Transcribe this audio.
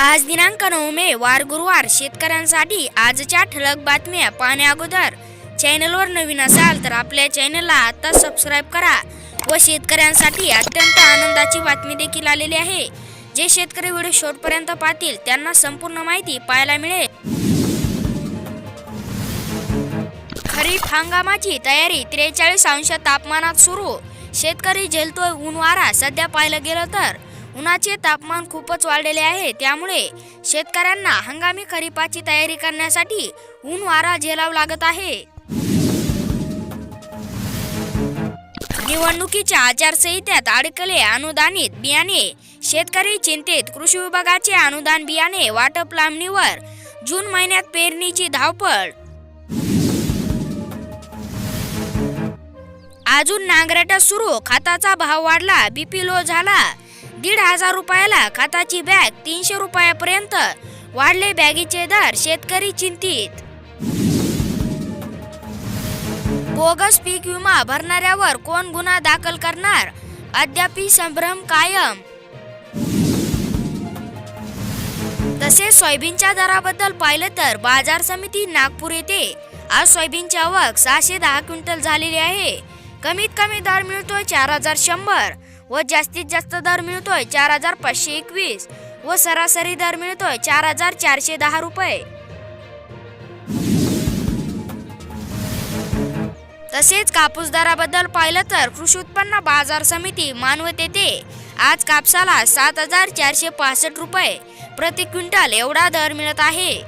आज दिनांक नऊ मे वार गुरुवार. शेतकऱ्यांसाठी आजच्या ठळक बातम्या पाहण्या अगोदर. चॅनलवर नवीन असाल तर आपल्या चॅनलला आता सबस्क्राईब करा व शेतकऱ्यांसाठी अत्यंत आनंदाची बातमी देखील आलेली आहे. जे शेतकरी व्हिडिओ शेवटपर्यंत पाहतील त्यांना संपूर्ण माहिती पाहायला मिळेल. खरीप हंगामाची तयारी त्रेचाळीस अंश तापमानात सुरू. शेतकरी झेलतोय ऊन वारा सध्या पाहिलं गेलं तर. उन्हाचे तापमान खूपच वाढलेले आहे. त्यामुळे शेतकऱ्यांना हंगामी खरीपाची तयारी करण्यासाठी ऊन वारा झेलावा लागत आहे. निवडणुकीच्या आचारसंहित्यात अडकले अनुदानित बियाणे. शेतकरी चिंतेत. कृषी विभागाचे अनुदान बियाणे वाटप लांबणीवर. जून महिन्यात पेरणीची धावपळ. अजून नांगरटा सुरू. खताचा भाव वाढला. बीपी लो झाला. दीड हजार रुपयाला खताची बॅग तीनशे रुपयापर्यंत वाढले बॅगीचे दर शेतकरी चिंतित. बोगस पीक विमा भरणाऱ्यावर कोण गुन्हा दाखल करणार? अद्यापी संभ्रम कायम. तसेच सोयाबीनच्या दराबद्दल पाहिलं तर बाजार समिती नागपूर येथे आज सोयाबीनची आवक सहाशे दहा क्विंटल झालेली आहे. कमीत कमी दर मिळतोय चार हजार शंभर. व जास्तीत जास्त दर मिळतोय चार हजार पाचशे एकवीस. व सरासरी दर मिळतोय चार हजार चारशे दहा रुपये. तसेच कापूस दराबद्दल पाहिलं तर कृषी उत्पन्न बाजार समिती मानवत येते. आज कापसाला सात हजार चारशे पासष्ट रुपये. प्रति क्विंटल एवढा दर मिळत आहे.